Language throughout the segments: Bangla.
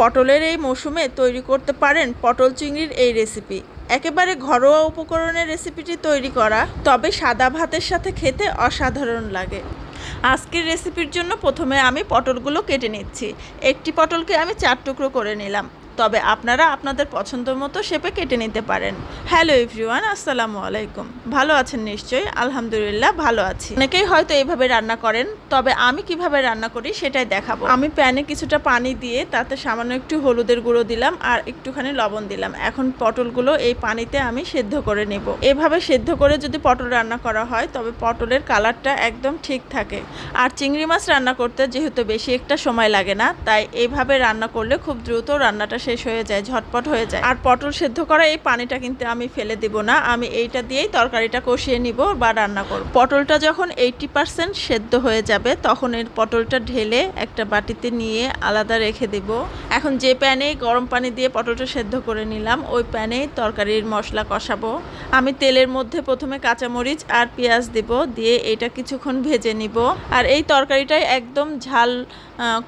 পটলের এই মৌসুমে তৈরি করতে পারেন পটল চিংড়ির এই রেসিপি। একেবারে ঘরোয়া উপকরণের রেসিপিটি তৈরি করা, তবে সাদা ভাতের সাথে খেতে অসাধারণ লাগে। আজকের রেসিপির জন্য প্রথমে আমি পটলগুলো কেটে নিচ্ছি। একটি পটলকে আমি চার টুকরো করে নিলাম। তবে আপনারা আপনাদের পছন্দ মতো শেপে কেটে নিতে পারেন। হ্যালো এভরিওয়ান আসসালামু আলাইকুম। ভালো আছেন নিশ্চয়ই? আলহামদুলিল্লাহ, ভালো আছি। অনেকেই হয়তো এইভাবে রান্না করেন, তবে আমি কীভাবে রান্না করি সেটাই দেখাবো। আমি প্যানে কিছুটা পানি দিয়ে তাতে সামান্য একটু হলুদের গুঁড়ো দিলাম আর একটুখানি লবণ দিলাম। এখন পটলগুলো এই পানিতে আমি সেদ্ধ করে নেব। এভাবে সেদ্ধ করে যদি পটল রান্না করা হয়, তবে পটলের কালারটা একদম ঠিক থাকে। আর চিংড়ি মাছ রান্না করতে যেহেতু বেশি একটা সময় লাগে না, তাই এইভাবে রান্না করলে খুব দ্রুত রান্নাটা শেষ হয়ে যায়, ঝটপট হয়ে যায়। আর পটল সেদ্ধ করা এই পানিটা কিন্তু আমি ফেলে দিব না। আমি এইটা দিয়েই তরকারিটা কষিয়ে নিব বা রান্না করব। পটলটা যখন এইটি পার্সেন্ট সেদ্ধ হয়ে যাবে, তখন এর পটলটা ঢেলে একটা বাটিতে নিয়ে আলাদা রেখে দিব। এখন যে প্যানে গরম পানি দিয়ে পটলটা সেদ্ধ করে নিলাম, ওই প্যানেই তরকারির মশলা কষাবো। আমি তেলের মধ্যে প্রথমে কাঁচামরিচ আর পেঁয়াজ দিব, দিয়ে এটা কিছুক্ষণ ভেজে নিব। আর এই তরকারিটাই একদম ঝাল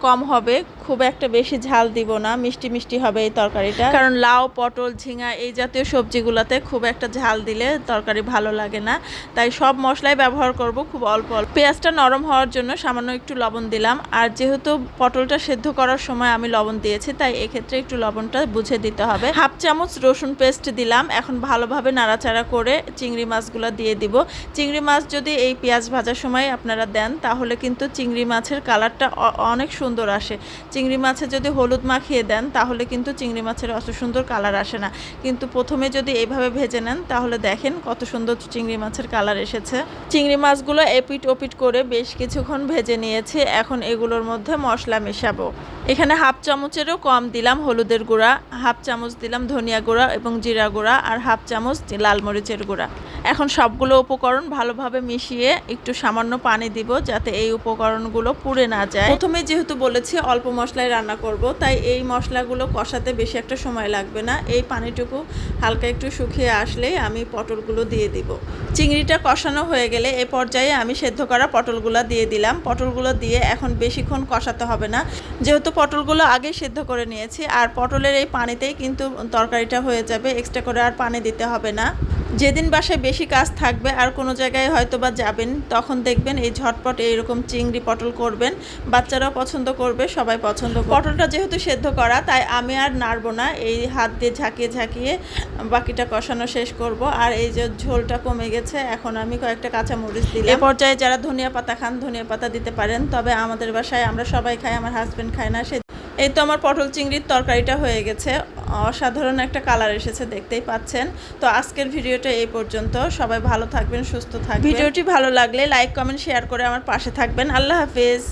কম হবে। খুব একটা বেশি ঝাল দিব না। মিষ্টি মিষ্টি হবে এই তরকারিটা। কারণ লাউ, পটল, ঝিঙা এই জাতীয় সবজিগুলোতে খুব একটা ঝাল দিলে তরকারি ভালো লাগে না। তাই সব মশলাই ব্যবহার করব খুব অল্প অল্প। পেঁয়াজটা নরম হওয়ার জন্য সামান্য একটু লবণ দিলাম। আর যেহেতু পটলটা সেদ্ধ করার সময় আমি লবণ দিয়েছি, তাই এক্ষেত্রে একটু লবণটা বুঝে দিতে হবে। হাফ চামচ রসুন পেস্ট দিলাম। এখন ভালোভাবে নাড়াচাড়া করে চিংড়ি মাছগুলো দিয়ে দিব। চিংড়ি মাছ যদি এই পেঁয়াজ ভাজার সময় আপনারা দেন, তাহলে কিন্তু চিংড়ি মাছের কালারটা অ- অনেক সুন্দর আসে। চিংড়ি মাছে যদি হলুদ মাখিয়ে দেন, তাহলে কিন্তু চিংড়ি মাছের অত সুন্দর কালার আসে না। কিন্তু প্রথমে যদি এইভাবে ভেজে নেন, তাহলে দেখেন কত সুন্দর চিংড়ি মাছের কালার এসেছে। চিংড়ি মাছগুলো এপিট ওপিট করে বেশ কিছুক্ষণ ভেজে নিয়েছি। এখন এগুলোর মধ্যে মশলা মেশাবো। এখানে হাফ চামচেরও কম দিলাম হলুদের গুঁড়া, হাফ চামচ দিলাম ধনিয়া গুঁড়া এবং জিরা গুঁড়া, আর হাফ চামচ লাল মরিচের গুঁড়া। এখন সবগুলো উপকরণ ভালোভাবে মিশিয়ে একটু সামান্য পানি দিব যাতে এই উপকরণগুলো পুড়ে না যায়। প্রথমে যেহেতু বলেছি অল্প মশলায় রান্না করব, তাই এই মশলাগুলো কষাতে বেশি একটা সময় লাগবে না। এই পানিটুকু হালকা একটু শুকিয়ে আসলেই আমি পটলগুলো দিয়ে দিব। চিংড়িটা কষানো হয়ে গেলে এ পর্যায়ে আমি সেদ্ধ করা পটলগুলো দিয়ে দিলাম। পটলগুলো দিয়ে এখন বেশিক্ষণ কষাতে হবে না। যেহেতু পটলগুলো আগে সেদ্ধ করে নিয়েছি, আর পটলের এই পানিতেই কিন্তু তরকারিটা হয়ে যাবে, এক্সট্রা করে আর পানি দিতে হবে না। যেদিন বাসায় বেশি কাজ থাকবে আর কোনো জায়গায় হয়তো বা যাবেন, তখন দেখবেন এই ঝটপট এইরকম চিংড়ি পটল করবেন, বাচ্চারাও পছন্দ করবে, সবাই পছন্দ পটলটা যেহেতু সেদ্ধ করা, তাই আমি আর নাড়বো না, এই হাত দিয়ে ঝাঁকিয়ে ঝাঁকিয়ে বাকিটা কষানো শেষ করব। আর এই যে ঝোলটা কমে গেছে, এখন আমি কয়েকটা কাঁচা মরিচ দিলাম। এ পর্যায়ে যারা ধনিয়া পাতা খান, ধনিয়া পাতা দিতে পারেন, তবে আমাদের বাসায় আমরা সবাই খাই, আমার হাজব্যান্ড খায় না, সে এই তো আমার পটল চিংড়ির তরকারিটা হয়ে গেছে। অসাধারণ একটা কালার এসেছে, দেখতেই পাচ্ছেন। তো আজকের ভিডিওটা এই পর্যন্ত। সবাই ভালো থাকবেন, সুস্থ থাকবেন। ভিডিওটি ভালো লাগলে লাইক, কমেন্ট, শেয়ার করে আমার পাশে থাকবেন। আল্লাহ হাফেজ।